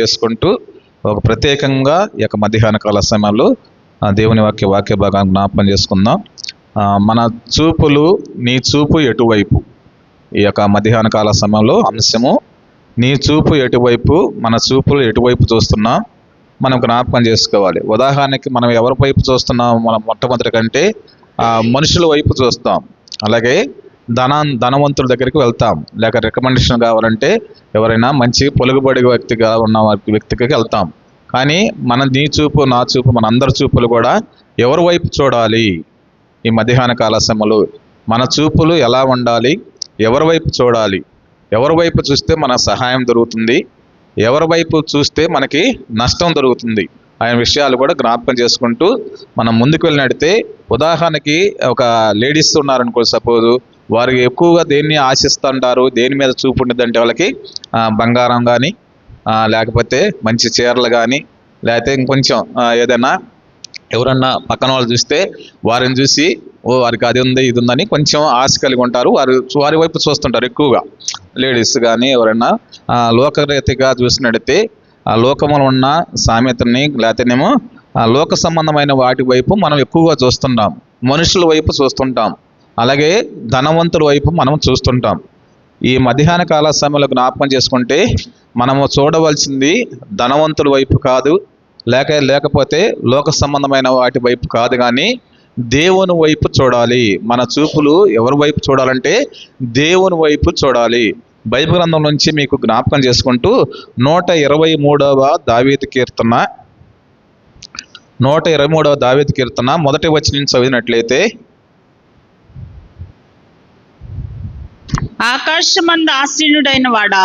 చేసుకుంటూ ఒక ప్రత్యేకంగా ఈ యొక్క మధ్యాహ్న కాల సమయంలో దేవుని వాక్య వాక్య భాగాన్ని జ్ఞాపకం చేసుకుందాం. మన చూపులు నీ చూపు ఎటువైపు? ఈ యొక్క మధ్యాహ్న కాల సమయంలో అంశము నీ చూపు ఎటువైపు మన చూపులు ఎటువైపు చూస్తున్నాం? మనం జ్ఞాపకం చేసుకోవాలి. ఉదాహరణకి మనం ఎవరి వైపు చూస్తున్నాం? మనం మొట్టమొదటి కంటే మనుషుల వైపు చూస్తాం. అలాగే ధన ధనవంతుల దగ్గరికి వెళ్తాం. లేక రికమెండేషన్ కావాలంటే ఎవరైనా మంచి పొలుగుబడి వ్యక్తిగా ఉన్న వ్యక్తికి వెళ్తాం. కానీ మన నీ చూపు నా చూపు మన అందరి చూపులు కూడా ఎవరి వైపు చూడాలి? ఈ మధ్యాహ్న కాల సమయంలో మన చూపులు ఎలా ఉండాలి? ఎవరి వైపు చూడాలి? ఎవరి వైపు చూస్తే మన సహాయం దొరుకుతుంది? ఎవరి వైపు చూస్తే మనకి నష్టం దొరుకుతుంది? ఆయన విషయాలు కూడా జ్ఞాపకం చేసుకుంటూ మనం ముందుకు వెళ్ళినడితే ఉదాహరణకి ఒక లేడీస్ ఉన్నారనుకో సపోజ్ వారు ఎక్కువగా దేన్ని ఆశిస్తుంటారు దేని మీద చూపు ఉండదంటే వాళ్ళకి బంగారం కానీ లేకపోతే మంచి చీరలు కానీ లేకపోతే ఇంకొంచెం ఏదైనా ఎవరన్నా పక్కన వాళ్ళు చూస్తే వారిని చూసి ఓ వారికి అది ఉంది ఇది ఉందని కొంచెం ఆశ కలిగి ఉంటారు. వారు వారి వైపు చూస్తుంటారు ఎక్కువగా. లేడీస్ కానీ ఎవరైనా లోకరీతిగా చూసినట్టయితే ఆ లోకములో ఉన్న సామెతని లేకపోతేనేమో లోక సంబంధమైన వాటి వైపు మనం ఎక్కువగా చూస్తుంటాం. మనుషుల వైపు చూస్తుంటాం. అలాగే ధనవంతుల వైపు మనం చూస్తుంటాం. ఈ మధ్యాహ్న కాల సమయంలో జ్ఞాపకం చేసుకుంటే మనము చూడవలసింది ధనవంతుల వైపు కాదు లేక లేకపోతే లోక సంబంధమైన వాటి వైపు కాదు కానీ దేవుని వైపు చూడాలి. మన చూపులు ఎవరి వైపు చూడాలంటే దేవుని వైపు చూడాలి. బైబిల్ గ్రంథం నుంచి మీకు జ్ఞాపకం చేసుకుంటూ నూట ఇరవై మూడవ దావీదు కీర్తన నూట ఇరవై మూడవ దావీదు కీర్తన మొదటి వచ్చి నుంచి చదివినట్లయితే ఆకాశమందు ఆశ్రయుడైన వాడా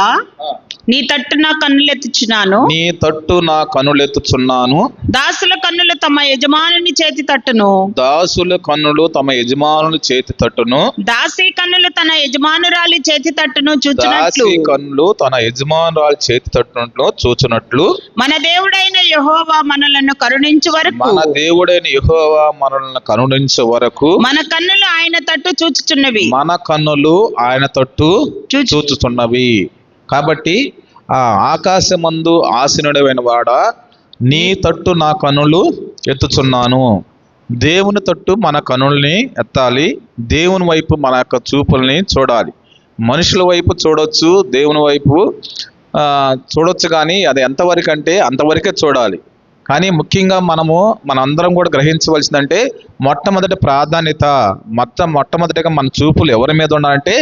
నీ తట్టు నా కన్నులెత్తుచున్నాను నీ తట్టు నా కనులెత్తుచున్నాను దాసుల కన్నులు తమ యజమానుని చేతి తట్టును. దాసుల కన్నులు తమ యజమానుల చేతి తట్టును. దాసి కన్నులు తన యజమానురాలి చేతి తట్టును చూచునట్లు. దాసి కన్నులు తన యజమానురాల చేతి తట్టునట్లు చూచునట్లు. మన దేవుడైన యెహోవా మనలను కరుణించు వరకు. మన దేవుడైన యెహోవా మనల్ని కరుణించే వరకు. మన కన్నులు ఆయన తట్టు చూచుచున్నవి. మన కన్నులు ఆయన తట్టు చూచు. చూచుచున్నవి. కాబట్టి ఆ ఆకాశమందు ఆసీనుడైన వాడా నీ తట్టు నా కనులు ఎత్తుచున్నాను. దేవుని తట్టు మన కనుల్ని ఎత్తాలి దేవుని వైపు మన యొక్క చూపుల్ని చూడాలి. మనుషుల వైపు చూడొచ్చు దేవుని వైపు చూడొచ్చు కానీ అది ఎంతవరకు అంటే అంతవరకే చూడాలి. కానీ ముఖ్యంగా మనము మనందరం కూడా గ్రహించవలసిందంటే మొట్టమొదటి ప్రాధాన్యత మొత్తం మొట్టమొదటిగా మన చూపులు ఎవరి మీద ఉండాలంటే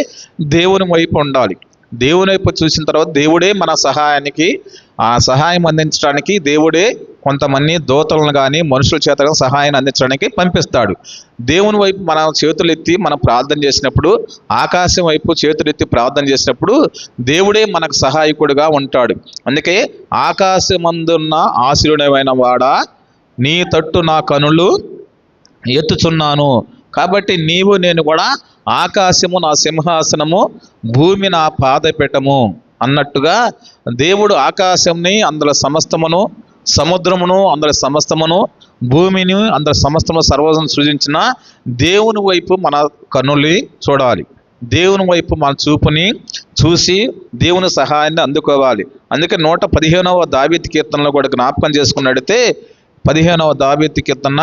దేవుని వైపు ఉండాలి. దేవుని వైపు చూసిన తర్వాత దేవుడే మన సహాయానికి ఆ సహాయం అందించడానికి దేవుడే కొంతమంది దోతలను కానీ మనుషుల చేత సహాయాన్ని అందించడానికి పంపిస్తాడు. దేవుని వైపు మన చేతులు ఎత్తి మనం ప్రార్థన చేసినప్పుడు ఆకాశం వైపు చేతులు ఎత్తి ప్రార్థన చేసినప్పుడు దేవుడే మనకు సహాయకుడిగా ఉంటాడు. అందుకే ఆకాశమందున్న ఆశీర్వడమైన వాడా నీ తట్టు నా కనులు ఎత్తుచున్నాను. కాబట్టి నీవు నేను కూడా ఆకాశము నా సింహాసనము భూమి నా పాదపీఠము అన్నట్టుగా దేవుడు ఆకాశంని అందులో సమస్తమును సముద్రమును అందులో సమస్తమును భూమిని అందరి సమస్తము సర్వసం సృజించిన దేవుని వైపు మన కన్నుల్ని చూడాలి. దేవుని వైపు మన చూపుని చూసి దేవుని సహాయాన్ని అందుకోవాలి. అందుకే నూట పదిహేనవ దావేతి కీర్తనలో కూడా జ్ఞాపకం చేసుకున్నట్టయితే పదిహేనవ దావేతి కీర్తన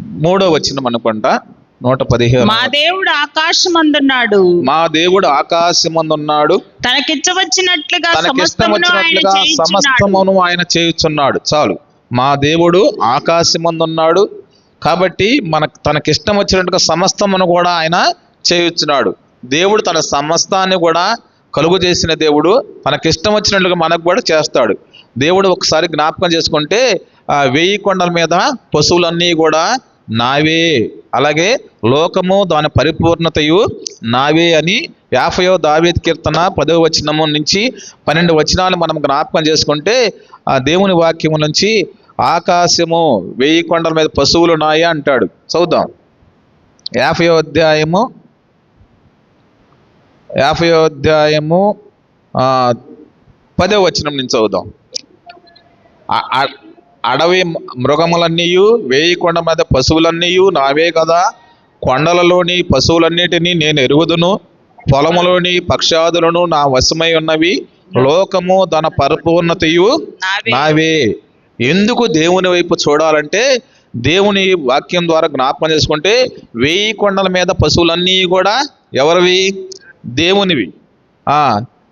మూడో వచ్చిన అనుకుంటా నూట పదిహేను. మా దేవుడు ఆకాశమందున్నాడు. మా దేవుడు ఆకాశమందున్నాడు. తనకిచ్చవచ్చినట్లుగా తనకిష్టం సమస్తమును ఆయన వచ్చినట్లుగా చేయించున్నాడు. సమస్తమును ఆయన చేయుచున్నాడు. చాలు. మా దేవుడు ఆకాశమందున్నాడు. కాబట్టి మన తనకిష్టం వచ్చినట్టుగా సమస్తమును కూడా ఆయన చేయుచున్నాడు. దేవుడు తన సమస్తాన్ని కూడా కలుగు చేసిన దేవుడు తనకిష్టం వచ్చినట్లుగా మనకు కూడా చేస్తాడు. దేవుడు ఒకసారి జ్ఞాపకం చేసుకుంటే ఆ వెయ్యి కొండల మీద పశువులన్నీ కూడా నావే. అలాగే లోకము దాని పరిపూర్ణతయు నావే అని యాభయో దావేద్ కీర్తన పదవ వచనము నుంచి పన్నెండు వచనాలు మనం జ్ఞాపకం చేసుకుంటే ఆ దేవుని వాక్యము నుంచి ఆకాశము వెయ్యి కొండల మీద పశువులు ఉన్నాయా అంటాడు. చదువుదాం. యాభయో అధ్యాయము యాభయో అధ్యాయము పదవ వచనం నుంచి చదువుదాం. అడవి మృగములన్నీయు వేయి కొండ మీద పశువులన్నీయు నావే కదా. కొండలలోని పశువులన్నిటినీ నేను ఎరుగుదును. పొలములోని పక్షాదులను నా వశమై ఉన్నవి. లోకము దాని పరిపూర్ణతయు నావే. ఎందుకు దేవుని వైపు చూడాలంటే దేవుని వాక్యం ద్వారా జ్ఞాపకం చేసుకుంటే వెయ్యి కొండల మీద పశువులన్నీ కూడా ఎవరివి? దేవునివి.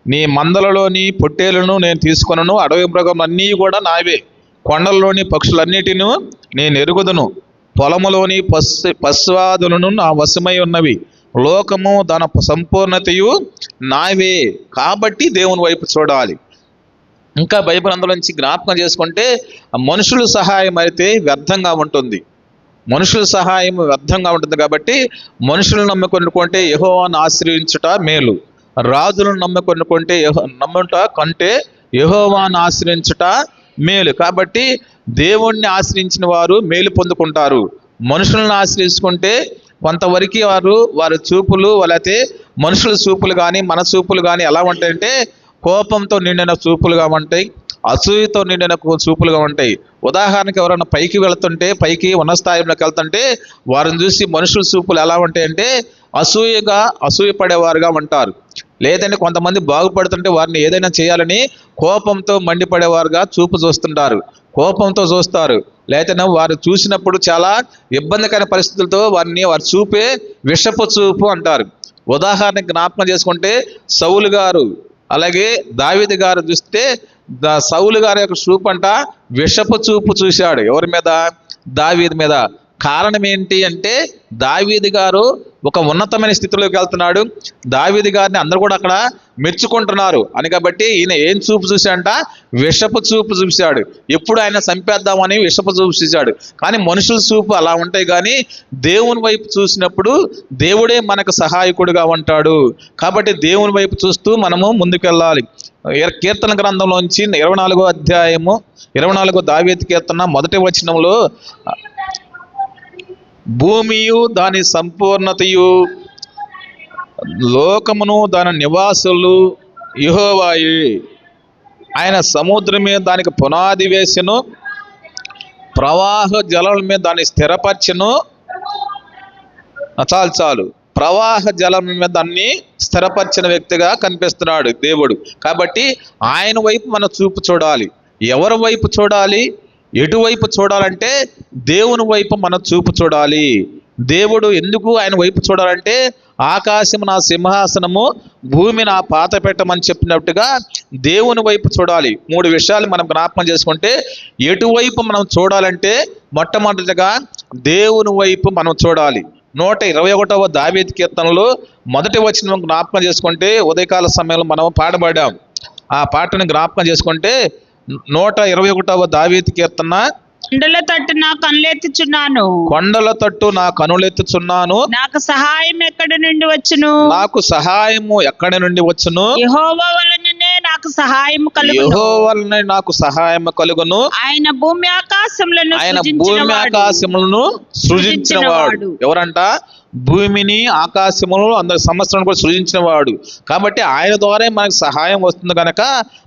నీ మందలలోని పొట్టేలను నేను తీసుకొనను అడవి మృగం అన్నీ కూడా నావే. కొండల్లోని పక్షులన్నిటిను నేను ఎరుగుదును. పొలములోని పశు పశువాదులను నా వశమై ఉన్నవి. లోకము దాని సంపూర్ణతయు నావే. కాబట్టి దేవుని వైపు చూడాలి. ఇంకా బైబిల్ అందులోంచి జ్ఞాపకం చేసుకుంటే మనుషుల సహాయం అయితే వ్యర్థంగా ఉంటుంది. మనుషుల సహాయం వ్యర్థంగా ఉంటుంది కాబట్టి మనుషులను నమ్ముకొనుకుంటే యహోవాను ఆశ్రయించుట మేలు. రాజులను నమ్ముకొనుకుంటే యహో నమ్ముట కంటే యహోవాను ఆశ్రయించుట మేలు. కాబట్టి దేవుణ్ణి ఆశ్రయించిన వారు మేలు పొందుకుంటారు. మనుషులను ఆశ్రయించుకుంటే కొంతవరకు వారు వారి చూపులు లేకపోతే మనుషుల చూపులు కానీ మన చూపులు కానీ ఎలా ఉంటాయంటే కోపంతో నిండిన చూపులుగా ఉంటాయి అసూయతో నిండిన చూపులుగా ఉంటాయి. ఉదాహరణకి ఎవరైనా పైకి వెళ్తుంటే పైకి ఉన్న స్థాయిలోకి వెళ్తుంటే వారిని చూసి మనుషుల చూపులు ఎలా ఉంటాయంటే అసూయగా అసూయ పడేవారుగా ఉంటారు. లేదంటే కొంతమంది బాగుపడుతుంటే వారిని ఏదైనా చేయాలని కోపంతో మండిపడేవారుగా చూపు చూస్తుంటారు. కోపంతో చూస్తారు. లేకపోతే వారు చూసినప్పుడు చాలా ఇబ్బందికర పరిస్థితులతో వారిని వారు చూపే విషపు చూపు అంటారు. ఉదాహరణకు జ్ఞాపకం చేసుకుంటే సౌలు గారు అలాగే దావిది గారు చూస్తే సౌలు గారి యొక్క చూపు అంట విషపు చూపు చూశాడు. ఎవరి మీద? దావీది మీద. కారణం ఏంటి అంటే దావీది గారు ఒక ఉన్నతమైన స్థితిలోకి వెళ్తున్నాడు. దావీది గారిని అందరూ కూడా అక్కడ మెచ్చుకుంటున్నారు. అని కాబట్టి ఈయన ఏం చూపు చూశాడంట? విషపు చూపు చూశాడు. ఎప్పుడు ఆయన చంపేద్దామని విషపు చూపు చూశాడు. కానీ మనుషుల చూపు అలా ఉంటాయి కానీ దేవుని వైపు చూసినప్పుడు దేవుడే మనకు సహాయకుడుగా ఉంటాడు. కాబట్టి దేవుని వైపు చూస్తూ మనము ముందుకెళ్ళాలి. కీర్తన గ్రంథంలోంచి ఇరవై నాలుగో అధ్యాయము ఇరవై నాలుగో దావేతి కీర్తన మొదటి వచనంలో భూమియు దాని సంపూర్ణతయు లోకమును దాని నివాసులు యెహోవాయే. ఆయన సముద్రం మీద దానికి పునాది వేసెను ప్రవాహ జలం మీద దాన్ని స్థిరపరచను. చాలు చాలు. ప్రవాహ జలం మీద దాన్ని స్థిరపరిచిన వ్యక్తిగా కనిపిస్తున్నాడు దేవుడు. కాబట్టి ఆయన వైపు మన చూపు చూడాలి. ఎవరి వైపు చూడాలి? ఎటువైపు చూడాలంటే దేవుని వైపు మన చూపు చూడాలి. దేవుడు ఎందుకు ఆయన వైపు చూడాలంటే ఆకాశం నా సింహాసనము భూమి నా పాత పెట్టమని చెప్పినట్టుగా దేవుని వైపు చూడాలి. మూడు విషయాలు మనం జ్ఞాపకం చేసుకుంటే ఎటువైపు మనం చూడాలంటే మొట్టమొదటిగా దేవుని వైపు మనం చూడాలి. నూట ఇరవై ఒకటవ దావేది కీర్తనలో మొదటి వచ్చిన జ్ఞాపకం చేసుకుంటే ఉదయకాల సమయంలో మనం పాడబడాం ఆ పాటను జ్ఞాపకం చేసుకుంటే నూట ఇరవై ఒకటవ దావేది కీర్తన. కొండల తట్టున కనులెత్తుచున్నాను. కొండల తట్టు నా కనులెత్తుచున్నాను. నాకు సహాయం ఎక్కడి నుండి వచ్చును? నాకు సహాయము ఎక్కడి నుండి వచ్చును? యెహోవా వలననే నాకు సహాయం కలుగును. వలన నాకు సహాయం కలుగును. ఆయన భూమి ఆకాశములను ఆయన భూమి. ఆకాశములను సృజించిన వాడు సృజించినవాడు. ఎవరంట? భూమిని ఆకాశములను అందరి సంవత్సరం కూడా సృజించిన వాడు కాబట్టి ఆయన ద్వారా మనకు సహాయం వస్తుంది కనుక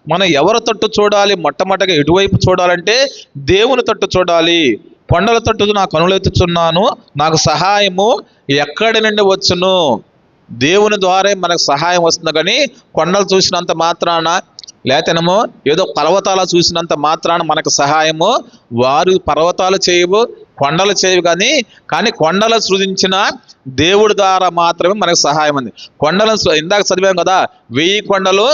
మనం ఎవరి తట్టు చూడాలి? మొట్టమొదటిగా ఎటువైపు చూడాలంటే దేవుని తట్టు చూడాలి. కొండల తట్టు నా కనులెత్తుచున్నాను నాకు సహాయము ఎక్కడి నుండి వచ్చును? దేవుని ద్వారా మనకు సహాయం వస్తుంది కానీ కొండలు చూసినంత మాత్రాన లేతనమో ఏదో పర్వతాలు చూసినంత మాత్రాన మనకు సహాయము వారు పర్వతాలు చేయవు కొండలు చేయవు కానీ కానీ కొండలు సృజించిన దేవుడి ద్వారా మాత్రమే మనకు సహాయం ఉంది. కొండలను ఇందాక చదివాం కదా వెయ్యి కొండలు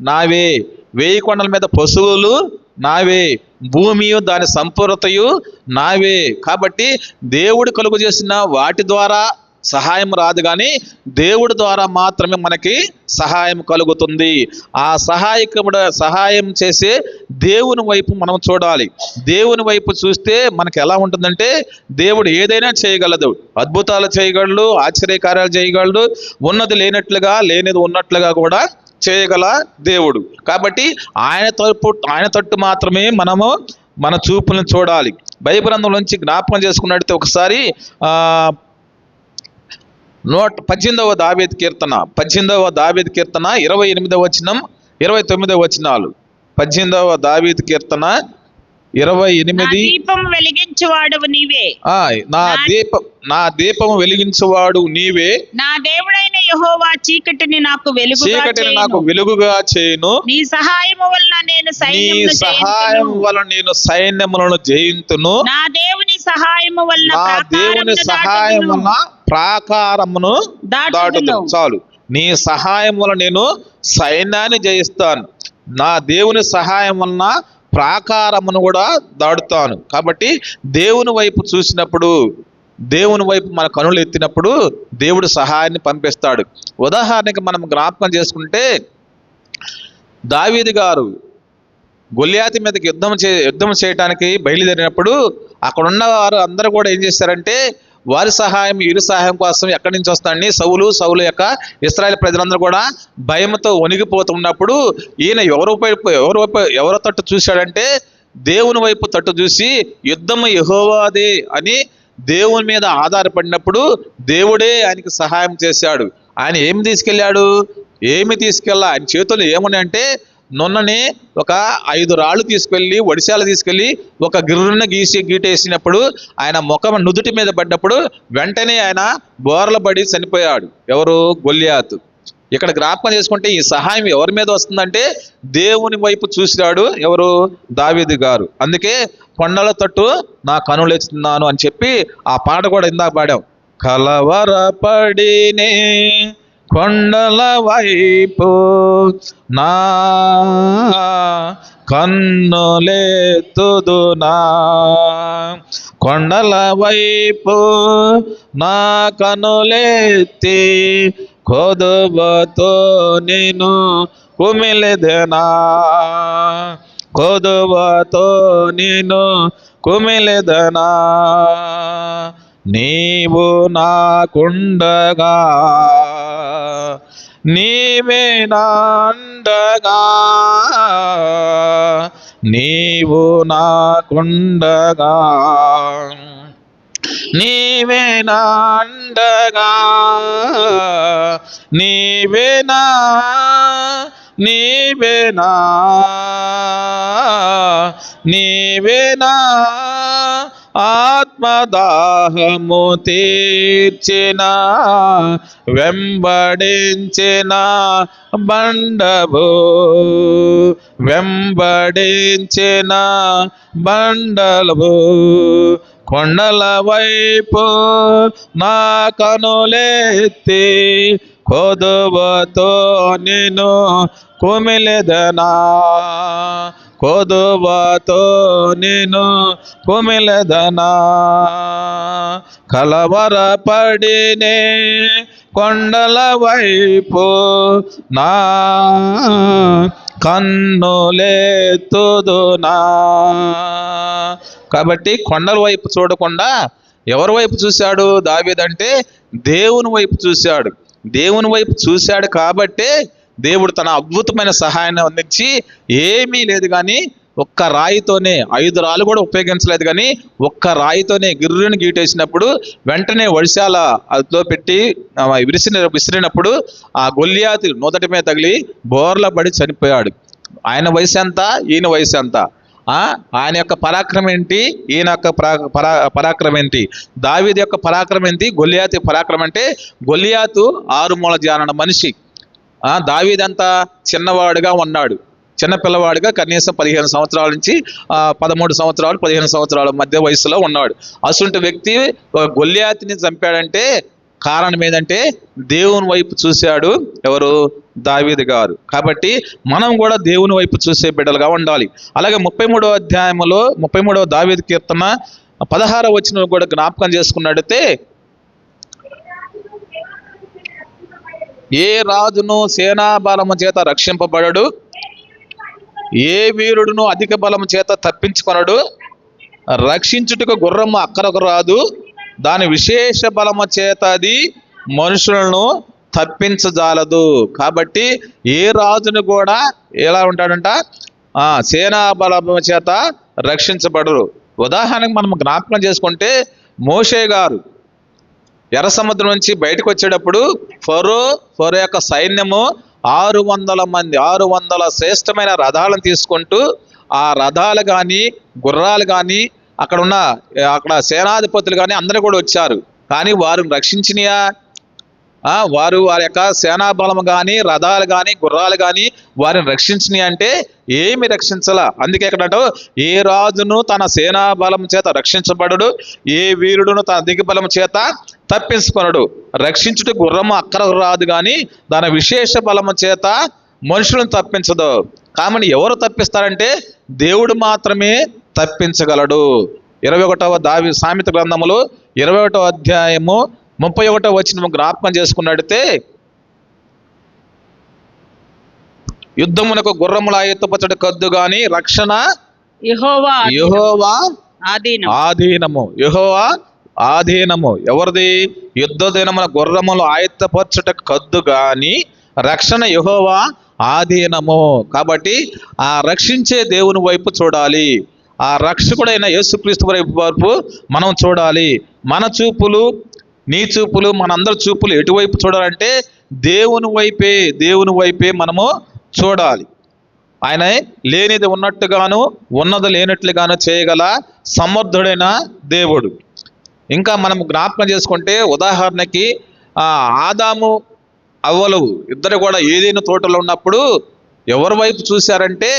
నావే. వెయ్యి కొండల మీద పశువులు నావే. భూమి దాని సంపూర్ణతయు నావే. కాబట్టి దేవుడు కలుగు చేసిన వాటి ద్వారా సహాయం రాదు కానీ దేవుడి ద్వారా మాత్రమే మనకి సహాయం కలుగుతుంది. ఆ సహాయకుడు సహాయం చేసే దేవుని వైపు మనం చూడాలి. దేవుని వైపు చూస్తే మనకి ఎలా ఉంటుందంటే దేవుడు ఏదైనా చేయగలదు అద్భుతాలు చేయగలడు ఆశ్చర్యకార్యాలు చేయగలడు ఉన్నది లేనట్లుగా లేనిది ఉన్నట్లుగా కూడా చేయగల దేవుడు. కాబట్టి ఆయన తరపు ఆయన తట్టు మాత్రమే మనము మన చూపులను చూడాలి. బైబిలంధం నుంచి జ్ఞాపకం చేసుకున్నట్టు ఒకసారి నూట పద్దెనిమిదవ దావేది కీర్తన. పద్దెనిమిదవ దావేది కీర్తన ఇరవై ఎనిమిదవ వచనం ఇరవై తొమ్మిదవ వచనాలు. పద్దెనిమిదవ దావేది కీర్తన ఇరవై ఎనిమిది. దీపం వెలిగించువాడవు నీవే. ఆ, నా దీపం నా దీపము వెలిగించువాడు నీవే. నా దేవుడైన యెహోవా చీకటిని నాకు వెలుగుగా చీకటిని నాకు వెలుగుగా చేయును. నీ సహాయము వలన నేను నీ సైన్యమును సహాయం. వలన నేను సైన్యములను జయింతును. నా దేవుని సహాయము వలన నా దేవుని ప్రాకారమును సహాయం దాటుదును. వలన ప్రాకారమును. దాటుతాను చాలు. నీ సహాయం వలన నేను సైన్యాన్ని జయిస్తాను. నా దేవుని సహాయం వలన ప్రాకారమును కూడా దాటుతాను. కాబట్టి దేవుని వైపు చూసినప్పుడు దేవుని వైపు మన కనులు ఎత్తినప్పుడు దేవుడు సహాయాన్ని పంపిస్తాడు. ఉదాహరణకి మనం జ్ఞాపకం చేసుకుంటే దావీది గారు గొల్యాతి మీదకి యుద్ధం చే యుద్ధం చేయడానికి బయలుదేరినప్పుడు అక్కడ వారు అందరూ కూడా ఏం చేశారంటే వారి సహాయం ఇరు సహాయం కోసం ఎక్కడి నుంచి వస్తాడని సౌలు సౌలు యొక్క ఇస్రాయల్ ప్రజలందరూ కూడా భయంతో వణిగిపోతున్నప్పుడు ఈయన ఎవరి వైపు ఎవరి వైపు ఎవరి తట్టు చూశాడంటే దేవుని వైపు తట్టు చూసి యుద్ధము యహోవాదే అని దేవుని మీద ఆధారపడినప్పుడు దేవుడే ఆయనకి సహాయం చేశాడు. ఆయన ఏమి తీసుకెళ్ళాడు? ఏమి తీసుకెళ్ళా? ఆయన చేతులు ఏమున్నాయంటే నున్నని ఒక ఐదు రాళ్ళు తీసుకెళ్ళి ఒడిశాలు తీసుకెళ్ళి ఒక గిర్రున గీసి గీటేసినప్పుడు ఆయన ముఖం నుదుటి మీద పడ్డప్పుడు వెంటనే ఆయన బోర్ల పడి చనిపోయాడు. ఎవరు? గొల్లియాతు. ఇక్కడ జ్ఞాపకం చేసుకుంటే ఈ సహాయం ఎవరి మీద వస్తుందంటే దేవుని వైపు చూసినాడు ఎవరు? దావేది గారు. అందుకే కొండల తట్టు నా కనులేస్తున్నాను అని చెప్పి ఆ పాట కూడా ఇందాక పాడాం. కలవరపడినే కొండల వైపు నా కన్నులేతుదునా కొండల వైపు నా కనులేతి కొదువతో నేను కుమిలెదనా కొదువతో నేను కుమిలెదనా నీవు నాకుండగా నీవే నాండగా నీవు నాకుండగా నీవే నాండగా నీవేనా నీవేనా నీవేనా ఆత్మదాహము తీర్చిన వెంబడించిన బండబు వెంబడించిన బండలబు కొండల వైపు నా కనులెత్తి కొదువతో నేను కుమిలెదనా. కొదువతో నేను కుమిలెదనా. కలవరపడినే కొండల వైపు నా కన్నులే తుదునా కాబట్టి కొండల వైపు చూడకుండా ఎవరి వైపు చూశాడు దావీదంటే దేవుని వైపు చూశాడు. దేవుని వైపు చూశాడు కాబట్టే దేవుడు తన అద్భుతమైన సహాయాన్ని అందించి ఏమీ లేదు కానీ ఒక్క రాయితోనే ఐదు రాళ్ళు కూడా ఉపయోగించలేదు కానీ ఒక్క రాయితోనే గిర్రుని గీటేసినప్పుడు వెంటనే వడిశాల అదిలో పెట్టి విరిసిన విసిరినప్పుడు ఆ గొల్లియాతి నూతటి మీద తగిలి బోర్ల పడి చనిపోయాడు. ఆయన వయసు ఎంత? ఈయన వయసు ఎంత? ఆయన యొక్క పరాక్రమం ఏంటి? ఈయన యొక్క పరా- పరా- పరాక్రమం ఏంటి? దావీది యొక్క పరాక్రమం ఏంటి? గొల్లియాతి పరాక్రమం అంటే గొల్లియాతు ఆరుమూల జానన మనిషి. ఆ? దావీదంతా చిన్నవాడుగా ఉన్నాడు. చిన్నపిల్లవాడిగా కనీసం పదిహేను సంవత్సరాల నుంచి పదమూడు సంవత్సరాలు పదిహేను సంవత్సరాల మధ్య వయసులో ఉన్నాడు. అటువంటి వ్యక్తి గొల్లియాతిని చంపాడంటే కారణం ఏంటంటే దేవుని వైపు చూశాడు ఎవరు? దావీది గారు. కాబట్టి మనం కూడా దేవుని వైపు చూసే బిడ్డలుగా ఉండాలి. అలాగే ముప్పై మూడవ అధ్యాయంలో ముప్పై మూడవ దావీది కీర్తన పదహార వచ్చిన కూడా జ్ఞాపకం చేసుకున్నట్టయితే ఏ రాజును సేనా బలము చేత రక్షింపబడడు? ఏ వీరుడును అధిక బలము చేత తప్పించుకొనడు? రక్షించుటకు గుర్రము అక్కరకు రాదు. దాని విశేష బలము చేత అది మనుషులను తప్పించజాలదు. కాబట్టి ఏ రాజును కూడా ఎలా ఉంటాడంట? సేనా బలము చేత రక్షించబడరు. ఉదాహరణకు మనం జ్ఞాపకం చేసుకుంటే మోషే గారు ఎర్ర సముద్రం నుంచి బయటకు వచ్చేటప్పుడు ఫరో ఫరో యొక్క సైన్యము ఆరు వందల మంది ఆరు వందల శ్రేష్టమైన రథాలను తీసుకుంటూ ఆ రథాలు కానీ గుర్రాలు కానీ అక్కడ ఉన్న అక్కడ సేనాధిపతులు కానీ అందరూ కూడా వచ్చారు. కానీ వారు రక్షించినయా? వారు వారి యొక్క సేనా బలం కానీ రథాలు కానీ గుర్రాలు కానీ వారిని రక్షించినాయి అంటే ఏమి రక్షించాల. అందుకే ఇక్కడ ఏ రాజును తన సేనా బలం చేత రక్షించబడడు ఏ వీరుడును తన దిగ్బలం చేత తప్పించుకొనడు. రక్షించుట గుర్రము అక్కర రాదు కానీ దాని విశేష బలము చేత మనుషులను తప్పించదు. కాబట్టి ఎవరు తప్పిస్తారంటే దేవుడు మాత్రమే తప్పించగలడు. ఇరవై ఒకటవ దావి సామెత గ్రంథములు ఇరవై ఒకటవ అధ్యాయము ముప్పై ఒకటో వచ్చిన జ్ఞాపకం చేసుకున్నట్టయితే యుద్ధమునకు గుర్రముల ఎత్తుపచ్చడి కద్దు గాని రక్షణ యెహోవా ఆధీనము. యెహోవా ఆధీనము. ఎవరిది? యుద్ధ దినమున గుర్రములు ఆయత్తపరచుట కద్దు గాని రక్షణ యెహోవా ఆధీనము. కాబట్టి ఆ రక్షించే దేవుని వైపు చూడాలి. ఆ రక్షకుడైన యేసుక్రీస్తు వైపు వైపు మనం చూడాలి. మన చూపులు నీ చూపులు మనందరి చూపులు ఎటువైపు చూడాలంటే దేవుని వైపే దేవుని వైపే మనము చూడాలి. ఆయన లేనిది ఉన్నట్టుగాను ఉన్నది లేనట్లుగాను చేయగల సమర్థుడైన దేవుడు. ఇంకా మనం జ్ఞాపకం చేసుకుంటే ఉదాహరణకి ఆదాము అవ్వలు ఇద్దరు కూడా ఏదైనా తోటలో ఉన్నప్పుడు ఎవరి వైపు చూశారంటే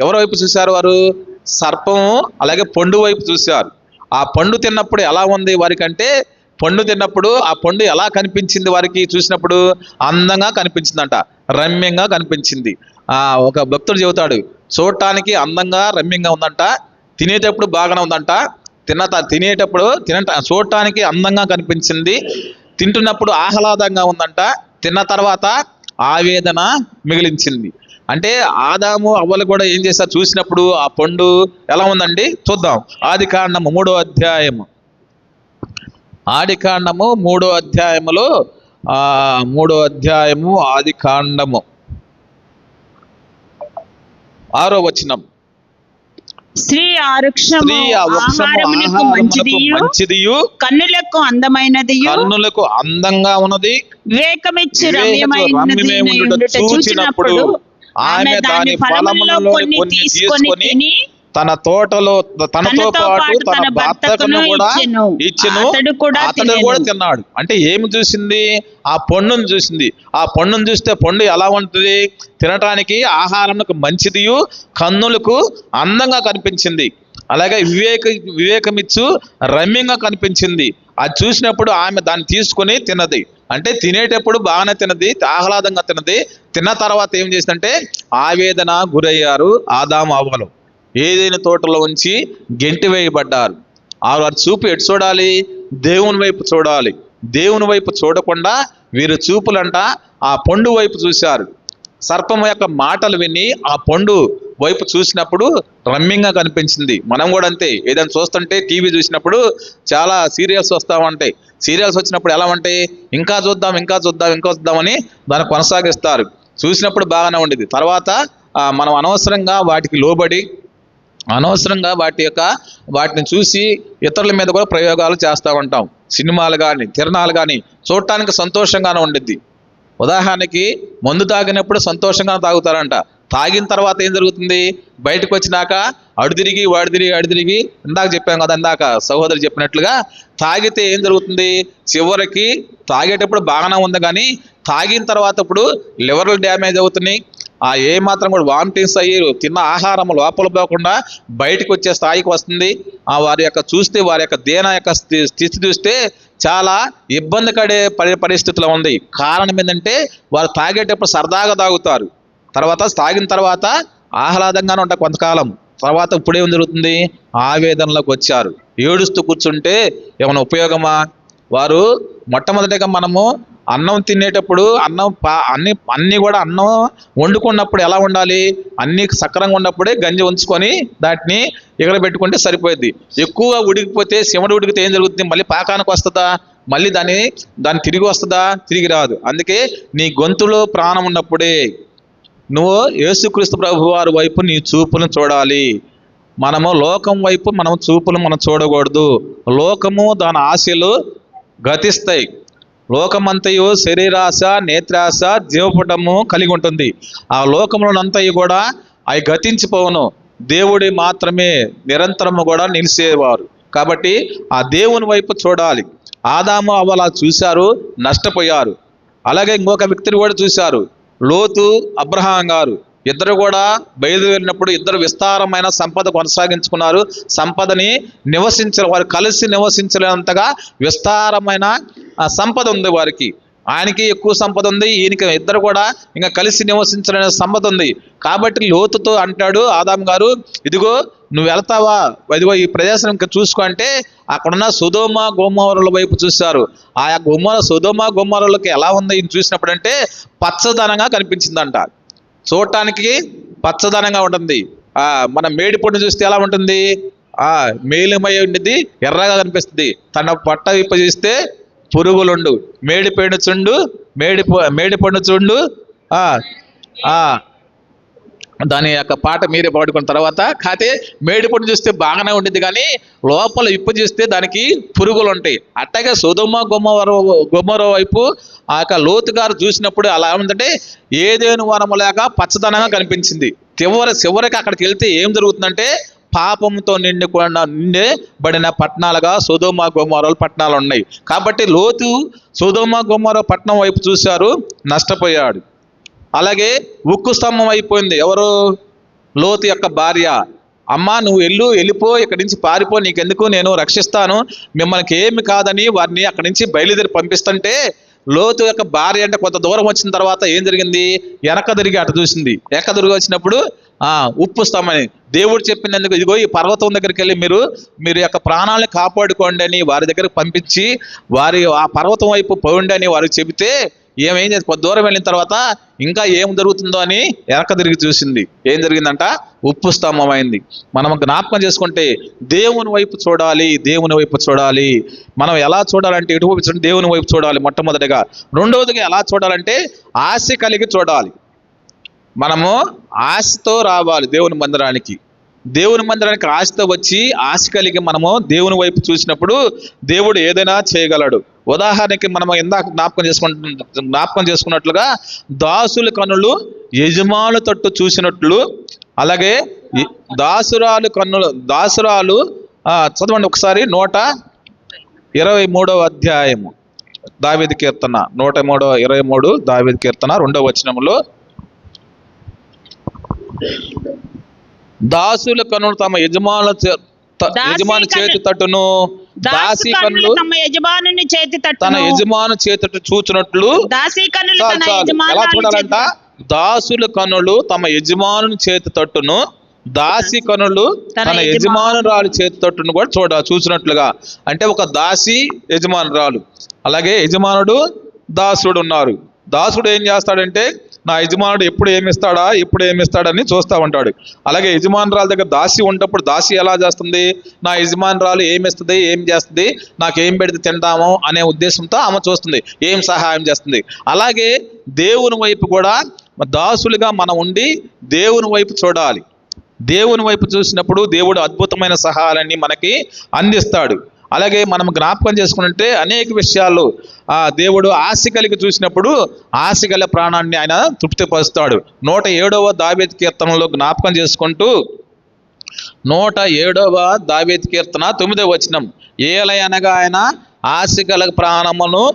ఎవరి వైపు చూశారు వారు? సర్పము అలాగే పండు వైపు చూశారు. ఆ పండు తిన్నప్పుడు ఎలా ఉంది వారికంటే పండు తిన్నప్పుడు ఆ పండు ఎలా కనిపించింది వారికి చూసినప్పుడు అందంగా కనిపించిందంట రమ్యంగా కనిపించింది. ఆ ఒక భక్తుడు చెబుతాడు చూడటానికి అందంగా రమ్యంగా ఉందంట తినేటప్పుడు బాగానే ఉందంట తిన్న త- తినేటప్పుడు తిన చూడటానికి అందంగా కనిపించింది తింటున్నప్పుడు ఆహ్లాదంగా ఉందంట తిన్న తర్వాత ఆవేదన మిగిలించింది. అంటే ఆదాము అవ్వలు కూడా ఏం చేశారు? చూసినప్పుడు ఆ పండు ఎలా ఉందండి? చూద్దాం. ఆది కాండము మూడో అధ్యాయము. ఆది కాండము మూడో అధ్యాయములో ఆ మూడో అధ్యాయము ఆది కాండము. ఆరో వచనం. స్త్రీ ఆ వృక్షము ఆహారమునకు మంచిదియు కన్నులకు అందమైనదియు కన్నులకు అందంగా ఉన్నది. వివేకమిచ్చు వివేకము రమ్యమైనది చూచినప్పుడు ఆమె దాని ఫలములలో కొన్ని తీసుకొని తిని తోటలో తనతో పాటు తన భర్తకును కూడా ఇచ్చెను. అతడు కూడా. తిన్నాడు. అంటే ఏమి చూసింది? ఆ పండును చూసింది. ఆ పండును చూస్తే పండు ఎలా ఉంటుంది? తినటానికి ఆహారంకు మంచిదియు కన్నులకు అందంగా కనిపించింది. అలాగే వివేక వివేకమిచ్చు రమ్యంగా కనిపించింది. అది చూసినప్పుడు ఆమె దాన్ని తీసుకొని తిన్నది. అంటే తినేటప్పుడు బాగానే తిన్నది ఆహ్లాదంగా తిన్నది తిన్న తర్వాత ఏం చేసిందంటే ఆవేదన గురయ్యారు ఆదాము అవ్వలు ఏదైనా తోటలో ఉంచి గెంటి వేయబడ్డారు. ఆ వారి చూపు ఎటు చూడాలి? దేవుని వైపు చూడాలి. దేవుని వైపు చూడకుండా వీరు చూపులంట ఆ పండు వైపు చూశారు. సర్పం యొక్క మాటలు విని ఆ పండు వైపు చూసినప్పుడు రమ్యంగా కనిపించింది. మనం కూడా అంతే. ఏదైనా చూస్తుంటే టీవీ చూసినప్పుడు చాలా సీరియల్స్ వస్తూ ఉంటాయి సీరియల్స్ వచ్చినప్పుడు ఎలా ఉంటాయి ఇంకా చూద్దాం ఇంకా చూద్దాం ఇంకా చూద్దామని దాన్ని కొనసాగిస్తారు. చూసినప్పుడు బాగానే ఉండేది. తర్వాత మనం అనవసరంగా వాటికి లోబడి అనవసరంగా వాటి యొక్క వాటిని చూసి ఇతరుల మీద కూడా ప్రయోగాలు చేస్తూ ఉంటాం. సినిమాలు కానీ తిరణాలు కానీ చూడటానికి సంతోషంగానే ఉండిద్ది. ఉదాహరణకి మందు తాగినప్పుడు సంతోషంగా తాగుతారంట. తాగిన తర్వాత ఏం జరుగుతుంది? బయటకు వచ్చినాక అడుదిరిగి వాడిదిరిగి అడుదిరిగి ఇందాక చెప్పాం కదా ఇందాక సహోదరు చెప్పినట్లుగా తాగితే ఏం జరుగుతుంది? చివరికి తాగేటప్పుడు బాగానే ఉంది కానీ తాగిన తర్వాత ఇప్పుడు లివర్లు డ్యామేజ్ అవుతున్నాయి. ఆ ఏ మాత్రం కూడా వామిటింగ్స్ అయ్యి తిన్న ఆహారం లోపల పోకుండా బయటకు వచ్చే స్థాయికి వస్తుంది. ఆ వారి యొక్క చూస్తే వారి యొక్క దేన యొక్క స్థి- స్థితి చూస్తే చాలా ఇబ్బంది పడే పరి పరిస్థితిలో ఉంది. కారణం ఏంటంటే వారు తాగేటప్పుడు సరదాగా తాగుతారు. తర్వాత తాగిన తర్వాత ఆహ్లాదంగానే ఉంటా కొంతకాలం. తర్వాత ఇప్పుడేం జరుగుతుంది? ఆవేదనలోకి వచ్చారు. ఏడుస్తూ కూర్చుంటే ఏమైనా ఉపయోగమా? వారు మొట్టమొదటిగా మనము అన్నం తినేటప్పుడు అన్నం పా అన్ని అన్నీ కూడా అన్నం వండుకున్నప్పుడు ఎలా ఉండాలి? అన్నీ సక్రంగా ఉన్నప్పుడే గంజి ఉంచుకొని దాటిని ఎగర పెట్టుకుంటే సరిపోయింది. ఎక్కువగా ఉడికిపోతే శివుడు ఉడికితే ఏం జరుగుతుంది? మళ్ళీ పాకానికి వస్తుందా? మళ్ళీ దాన్ని దాన్ని తిరిగి వస్తుందా? తిరిగి రాదు. అందుకే నీ గొంతులో ప్రాణం ఉన్నప్పుడే నువ్వు యేసుక్రీస్తు ప్రభు వారి వైపు నీ చూపును చూడాలి. మనము లోకం వైపు మనం చూపులు మనం చూడకూడదు. లోకము దాని ఆశలు గతిస్తాయి. లోకమంతయు శరీరాశ నేత్రాశ జీవపటము కలిగి ఉంటుంది. ఆ లోకములనంతయు కూడా అవి గతించిపోవును. దేవుడి మాత్రమే నిరంతరము కూడా నిలిచేవారు. కాబట్టి ఆ దేవుని వైపు చూడాలి. ఆదాము అవ్వలా చూశారు నష్టపోయారు. అలాగే ఇంకొక వ్యక్తిని కూడా చూశారు. లోతు అబ్రహాం గారు. ఇద్దరు కూడా బయలుదేరినప్పుడు ఇద్దరు విస్తారమైన సంపద కొనసాగించుకున్నారు. సంపదని నివసించిన వారు కలిసి నివసించలేనంతగా విస్తారమైన సంపద ఉంది వారికి. ఆయనకి ఎక్కువ సంపద ఉంది ఈయనకి ఇద్దరు కూడా ఇంకా కలిసి నివసించలేని సంపద ఉంది. కాబట్టి లోతుతో అంటాడు ఆదాం గారు ఇదిగో నువ్వు వెళ్తావా? ఇదిగో ఈ ప్రదేశం ఇంకా చూసుకో అంటే అక్కడున్న సుధోమ గోమోరుల వైపు చూశారు. ఆ గుమ్మ సుధోమ గోమోరులకి ఎలా ఉంది? ఈయన చూసినప్పుడు అంటే పచ్చదనంగా కనిపించిందంట. చూడటానికి పచ్చదనంగా ఉంటుంది. ఆ మన మేడి పొడిని చూస్తే ఎలా ఉంటుంది? ఆ మేలిమై ఉండేది ఎర్రగా కనిపిస్తుంది. తన పట్ట విప్ప చూస్తే పురుగులుండు. మేడి పేడు చుండు మేడి పొ- మేడి పండు చుండు దాని యొక్క పాట మీరే పాడుకున్న తర్వాత కాతే మేడి చూస్తే బాగానే ఉండేది కానీ లోపల ఇప్పు చూస్తే దానికి పురుగులు ఉంటాయి అట్టగే సుధుమ గుమ్మర గుమ్మర వైపు ఆ యొక్క లోతు గారు చూసినప్పుడు అలా ఉందంటే ఏదేను వనము లేక పచ్చదనంగా కనిపించింది. చివరి చివరికి అక్కడికి వెళ్తే ఏం జరుగుతుందంటే పాపంతో నిండుకుండా నిండబడిన పట్టణాలుగా సుధోమ గుమారాలు పట్టణాలు ఉన్నాయి కాబట్టి లోతు సుధోమ గుమ్మర పట్టణం వైపు చూశారు నష్టపోయాడు. అలాగే ఉక్కు స్తంభం అయిపోయింది. ఎవరు? లోతు యొక్క భార్య. అమ్మా నువ్వు వెళ్ళు వెళ్ళిపో ఇక్కడి నుంచి పారిపో నీకెందుకు? నేను రక్షిస్తాను. మిమ్మల్ని ఏమి కాదని వారిని అక్కడి నుంచి బయలుదేరి పంపిస్తుంటే లోతు యొక్క భార్య అంటే కొంత దూరం వచ్చిన తర్వాత ఏం జరిగింది? వెనక తిరిగి అటు చూసింది. వెనక తిరిగి వచ్చినప్పుడు ఆ ఉప్పు స్తంభని దేవుడు చెప్పినందుకు ఇదిగో ఈ పర్వతం దగ్గరికి వెళ్ళి మీరు మీరు యొక్క ప్రాణాలను కాపాడుకోండి అని వారి దగ్గరకు పంపించి వారి ఆ పర్వతం వైపు పోండి అని వారికి చెబితే ఏమైంది? కొద్ది దూరం వెళ్ళిన తర్వాత ఇంకా ఏం జరుగుతుందో అని వెనక తిరిగి చూసింది. ఏం జరిగిందంట? ఉప్పు స్తంభం అయింది. మనం జ్ఞాపకం చేసుకుంటే దేవుని వైపు చూడాలి దేవుని వైపు చూడాలి. మనం ఎలా చూడాలంటే ఎటువైపు దేవుని వైపు చూడాలి మొట్టమొదటిగా. రెండవదిగా ఎలా చూడాలంటే ఆశ కలిగి చూడాలి. మనము ఆశతో రావాలి దేవుని మందిరానికి. దేవుని మందిరానికి ఆశతో వచ్చి ఆశ కలిగి మనము దేవుని వైపు చూసినప్పుడు దేవుడు ఏదైనా చేయగలడు. ఉదాహరణకి మనం ఇందాక జ్ఞాపకం చేసుకుంటు జ్ఞాపకం చేసుకున్నట్లుగా దాసుల కనులు యజమానుల తట్టు చూసినట్లు అలాగే దాసురాలు కన్నులు దాసురాలు చదవండి ఒకసారి నూట ఇరవై మూడవ అధ్యాయము. దావేది కీర్తన నూట మూడవ ఇరవై మూడు దావేది కీర్తన రెండవ వచనంలో దాసుల కన్నులు తమ యజమానుల యజమాని చేతి తట్టును. దాసి కన్నులు కన్నులు తమ యజమానుని చేతి తన తట్టును యజమాను చేతి చూచినట్లు దాసి కన్నులు చాలు. తన ఎలా చూడాలంట? దాసుల కనులు తమ యజమానుని చేతి తట్టును దాసి కనులు తన తన యజమాను- యజమానురాలు చేతి తట్టును కూడా చూడ చూసినట్లుగా. అంటే ఒక దాసి యజమానురాలు. అలాగే యజమానుడు దాసుడు ఉన్నారు. దాసుడు ఏం చేస్తాడంటే నా యజమానుడు ఎప్పుడు ఏమిస్తాడా ఎప్పుడు ఏమిస్తాడని చూస్తూ ఉంటాడు. అలాగే యజమానురాల దగ్గర దాసి ఉన్నప్పుడు దాసి ఎలా చేస్తుంది? నా యజమానురాలు ఏమిస్తుంది ఏం చేస్తుంది? నాకు ఏం పెడితే తింటామో అనే ఉద్దేశంతో ఆమె చూస్తుంది ఏం సహాయం చేస్తుంది. అలాగే దేవుని వైపు కూడా దాసులుగా మనం ఉండి దేవుని వైపు చూడాలి. దేవుని వైపు చూసినప్పుడు దేవుడు అద్భుతమైన సహాయాలన్నీ మనకి అందిస్తాడు. అలాగే మనం జ్ఞాపకం చేసుకుంటే అనేక విషయాలు ఆ దేవుడు ఆశ కలిగి చూసినప్పుడు ఆశ గల ప్రాణాన్ని ఆయన తృప్తిపరుస్తాడు. నూట ఏడవ దావేత్ కీర్తనలో జ్ఞాపకం చేసుకుంటూ నూట ఏడవ దావేత్ కీర్తన తొమ్మిదవ వచనం ఏలయనగా ఆయన ఆశ గల ప్రాణమును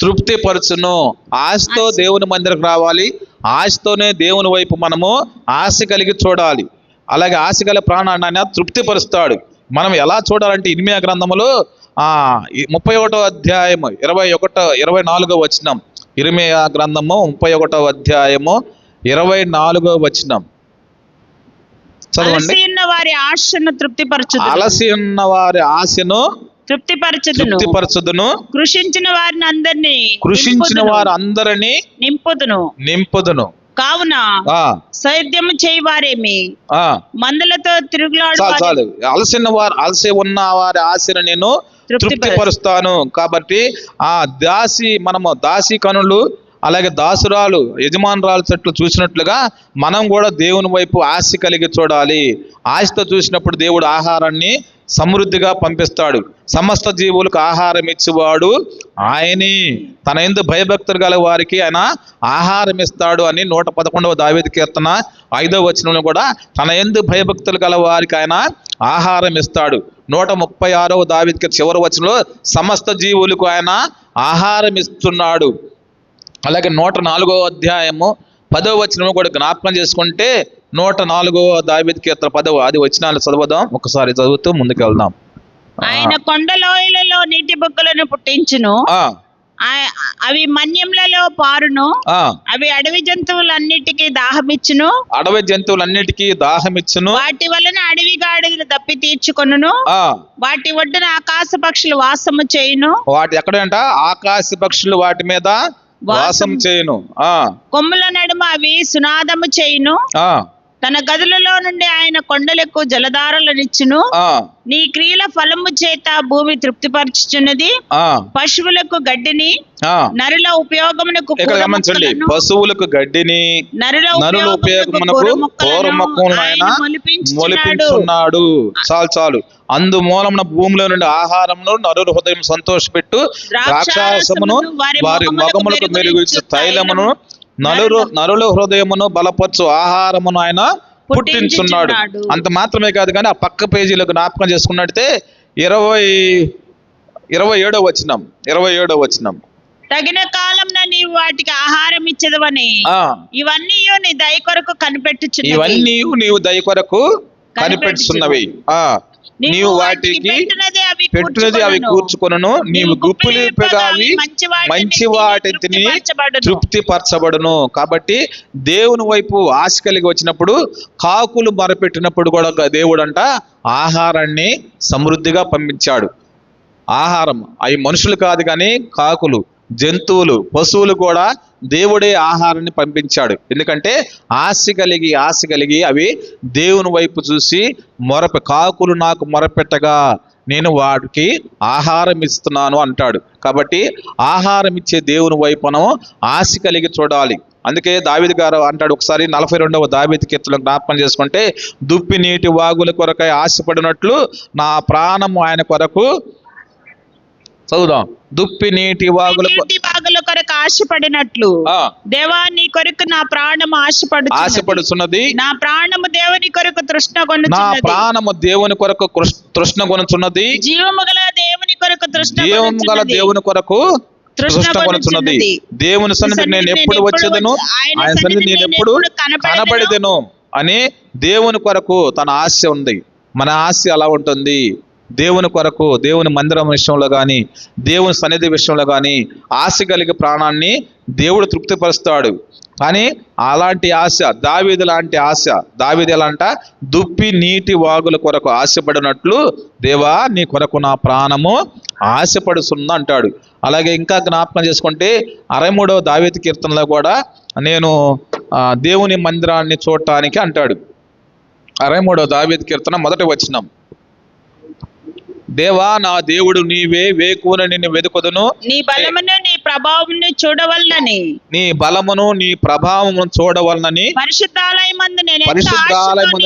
తృప్తిపరచును. ఆశతో దేవుని మందిరకు రావాలి. ఆశతోనే దేవుని వైపు మనము ఆశ కలిగి చూడాలి. అలాగే ఆశ గల ప్రాణాన్ని ఆయన తృప్తిపరుస్తాడు. మనం ఎలా చూడాలంటే ఇనిమియా గ్రంథములో ముప్పై ఒకటో అధ్యాయము ఇరవై ఒకటో ఇరవై నాలుగో వచనం. ఇరిమియా గ్రంథము ముప్పై ఒకటో అధ్యాయము ఇరవై నాలుగో వచనం. చదవండి. అలసి ఉన్న వారి ఆశను తృప్తిపరచుదును. అలసి ఉన్న వారి ఆశను తృప్తిపరచుదును. తృప్తిపరచుదును. కృషించిన వారిని అందరినీ కృషించిన. వారు అందరినీ నింపుదును. నింపుదును. కావున సేద్యము చేయి వారేమి ఆ. మందులతో తిరుగులాడు అలసిన వారు అలసి ఉన్న వారి ఆశను నేను. తృప్తిపరుస్తాను. కాబట్టి ఆ దాసి మనము దాసి కనులు అలాగే దాసురాలు యజమానురాలు చెట్లు చూసినట్లుగా మనం కూడా దేవుని వైపు ఆశ కలిగి చూడాలి. ఆశతో చూసినప్పుడు దేవుడు ఆహారాన్ని సమృద్ధిగా పంపిస్తాడు. సమస్త జీవులకు ఆహారం ఇచ్చేవాడు ఆయనే. తన ఎందు భయభక్తులు గల వారికి ఆయన ఆహారం ఇస్తాడు అని నూట పదకొండవ దావేది కీర్తన ఐదవ వచనంలో కూడా తన ఎందు భయభక్తులు గల వారికి ఆయన ఆహారం ఇస్తాడు. నూట ముప్పై ఆరవ దావేది కీర్తన చివరి వచనంలో సమస్త జీవులకు ఆయన ఆహారం ఇస్తున్నాడు. అలాగే నూట నాలుగో అధ్యాయము పదో వచనము కూడా జ్ఞాపకం చేసుకుంటే నూట నాలుగో దావిది కీర్తన పదవ అది వచనాలు చదువుదాం ఒకసారి చదువుతూ ముందుకు వెళ్దాం ఆయన కొండ లోయలలో నీటి బుక్కలను పుట్టించును. అవి మన్యములలో పారును. అవి అడవి జంతువులన్నిటికీ దాహమిచ్చును. అడవి జంతువులన్నిటికీ దాహమిచ్చును. వాటి వలన అడవి గాడిదలు దప్పి తీర్చుకొనును. ఆ. వాటి ఒడ్డున ఆకాశ పక్షులు వాసము చేయును. వాటి ఎక్కడంట? ఆకాశ పక్షులు వాటి మీద వాసం చేయును. ఆ. కొమ్ముల నడుమ అవి సునాదము చేయును. ఆ. తన గదులలో నుండి ఆయన కొండలకు జలధారలనిచ్చును. నీ క్రియల ఫలము చేత భూమి తృప్తిపరచుచున్నది. ఆ. పశువులకు గడ్డిని నరుల ఉపయోగమునకు గమనించండి. పశువులకు గడ్డిని నరుల నరుల ఉపయోగమునకు. మొలిపించున్నాడు. చాలు చాలు. అందు మూలమున భూమిలో నుండి ఆహారమును నరుల హృదయం సంతోషపెట్టు. ద్రాక్షారసమును వారి మొగములకు మెరుగుచు తైలమును నలురు నరుల హృదయమును బలపరచు ఆహారమును ఆయన పుట్టించున్నాడు. అంత మాత్రమే కాదు కానీ ఆ పక్క పేజీలో జ్ఞాపకం చేసుకున్నట్టయితే ఇరవై ఇరవై ఏడో వచ్చినాం ఇరవై ఏడో వచ్చినాం తగిన కాలంన నీవు వాటికి ఆహారం ఇచ్చదవని ఇవన్నీ నీ దయ కొరకు కనిపెట్టుచున్నవి. ఇవన్నీ నీవు దయ కొరకు కనిపెట్టుచున్నవి. ఆ. నీవు వాటికి పెట్టినది అవి కూర్చుకొనును. నీవు గుప్పులు విప్పగా అవి మంచి వాటిని తృప్తిపరచబడును. కాబట్టి దేవుని వైపు ఆశ కలిగి వచ్చినప్పుడు కాకులు మొరపెట్టినప్పుడు కూడా దేవుడు అంట ఆహారాన్ని సమృద్ధిగా పంపించాడు ఆహారం అవి మనుషులు కాదు కానీ కాకులు జంతువులు పశువులు కూడా దేవుడే ఆహారాన్ని పంపించాడు ఎందుకంటే ఆశ కలిగి ఆశ కలిగి అవి దేవుని వైపు చూసి మొరపె కాకులు నాకు మొరపెట్టగా నేను వాడికి ఆహారం ఇస్తున్నాను అంటాడు. కాబట్టి ఆహారం ఇచ్చే దేవుని వైపు మనం ఆశ కలిగి చూడాలి. అందుకే దావిద్ గారు అంటాడు ఒకసారి నలభై రెండవ దావిద్ కీర్తన జ్ఞాపకం చేసుకుంటే దుప్పి నీటి వాగుల కొరకై ఆశపడినట్లు నా ప్రాణము ఆయన కొరకు చదువుదాం. దుప్పి నీటి వాగుల నీటి బాగుల కొరకు ఆశపడినట్లు. దేవా నీ కొరకు నా ప్రాణము ఆశపడు ఆశపడుచున్నది. నా ప్రాణము దేవుని కొరకు తృష్ణ నా కొనుచున్నది ప్రాణము దేవుని కొరకు తృష్ణ కొనుచున్నది జీవము గల దేవుని కొరకు తృష్ణ జీవం గల. దేవుని కొరకు తృష్ణ తృష్ణ కొనుచున్నది కొనుచున్నది. దేవుని సన్నిధికి నేను ఎప్పుడు వచ్చేదను? ఆయన సన్నిధి నేను ఎప్పుడు కనబడేదను? అని దేవుని కొరకు తన ఆశ ఉంది. మన ఆశ అలా ఉంటుంది. దేవుని కొరకు దేవుని మందిరం విషయంలో కానీ దేవుని సన్నిధి విషయంలో కానీ ఆశ కలిగే ప్రాణాన్ని దేవుడు తృప్తిపరుస్తాడు. కానీ అలాంటి ఆశ దావీది లాంటి ఆశ దావీది ఎలాంట దుప్పి నీటి వాగుల కొరకు ఆశపడినట్లు దేవా నీ కొరకు నా ప్రాణము ఆశపడుతుంది అంటాడు. అలాగే ఇంకా జ్ఞాపకం చేసుకుంటే అరవై మూడవ దావేది కీర్తనలో కూడా నేను దేవుని మందిరాన్ని చూడటానికి అంటాడు. అరవై మూడవ దావేది కీర్తన మొదటి వచ్చినాం దేవా నా దేవుడు నీవే వేకువన నిన్ను వెతుకుదును. నీ బలమును నీ ప్రభావమును చూడవలనని. నీ బలమును నీ ప్రభావమును చూడవలనని. పరిశుద్ధాలయమందు నేను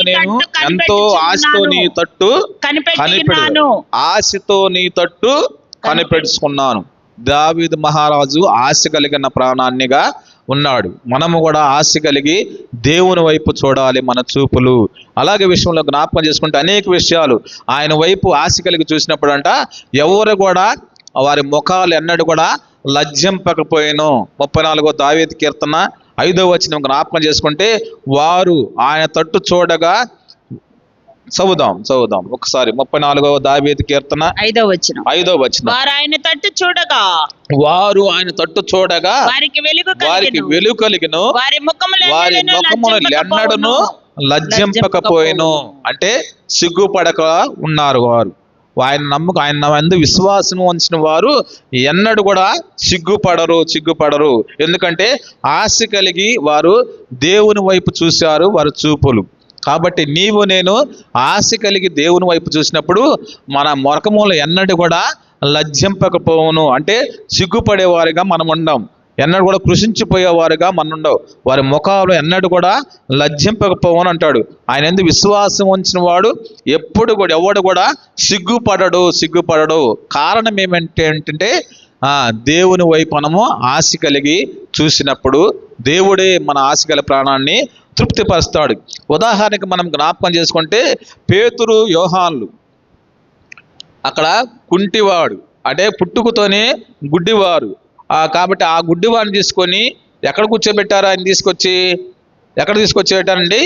నేను తట్టు ఎంతో ఆశతో నీ. తట్టు కనిపెట్టి. కనిపెడు ఉన్నాను ఆశతో నీ తట్టు కనిపెట్టుకున్నాను దావీదు మహారాజు ఆశ కలిగిన ప్రాణాన్నిగా ఉన్నాడు. మనము కూడా ఆశ కలిగి దేవుని వైపు చూడాలి మన చూపులు. అలాగే విషయంలో జ్ఞాపకం చేసుకుంటే అనేక విషయాలు ఆయన వైపు ఆశ కలిగి చూసినప్పుడు అంట ఎవరు కూడా వారి ముఖాలు ఎన్నడూ కూడా లజ్జింపకపోయాను. ముప్పై నాలుగో దావేది కీర్తన ఐదో వచ్చిన జ్ఞాపకం చేసుకుంటే వారు ఆయన తట్టు చూడగా చదువుదాం చదువుదాం. ఒకసారి ముప్పై నాలుగవ దావేది కీర్తన ఐదో వచ్చిన ఐదో వచనం. వారు ఆయన తట్టు చూడగా. వారు ఆయన తట్టు చూడగా వారికి వెలుగు వారికి. వెలుగు కలిగిను. వారి ముఖములు వారి ముఖమును ఎన్నడను లజ్జింపకపోయిను. అంటే సిగ్గుపడక ఉన్నారు వారు. ఆయన నమ్మక ఆయన అందు విశ్వాసం ఉంచిన వారు ఎన్నడూ కూడా సిగ్గుపడరు సిగ్గుపడరు. ఎందుకంటే ఆశ కలిగి వారు దేవుని వైపు చూశారు వారి చూపులు. కాబట్టి నీవు నేను ఆశ కలిగి దేవుని వైపు చూసినప్పుడు మన మొరకములు ఎన్నడూ కూడా లజ్జింపకపోవును. అంటే సిగ్గుపడేవారిగా మనం ఉండం. ఎన్నడూ కూడా కృషించిపోయేవారుగా మనం ఉండవు. వారి ముఖాలు ఎన్నడూ కూడా లజ్జింపకపోవని అంటాడు. ఆయన ఎందుకు విశ్వాసం ఉంచిన వాడు? ఎప్పుడు కూడా ఎవడు కూడా సిగ్గుపడడు సిగ్గుపడడు. కారణం ఏమంటే ఏంటంటే దేవుని వైపు మనము ఆశ కలిగి చూసినప్పుడు దేవుడే మన ఆశ గల ప్రాణాన్ని తృప్తిపరుస్తాడు. ఉదాహరణకి మనం జ్ఞాపకం చేసుకుంటే పేతురు యోహాన్లు. అక్కడ కుంటివాడు అంటే పుట్టుకతోనే గుడ్డివారు. కాబట్టి ఆ గుడ్డివాడిని తీసుకొని ఎక్కడ కూర్చోబెట్టారు? ఆయన తీసుకొచ్చి ఎక్కడ తీసుకొచ్చి పెట్టారండి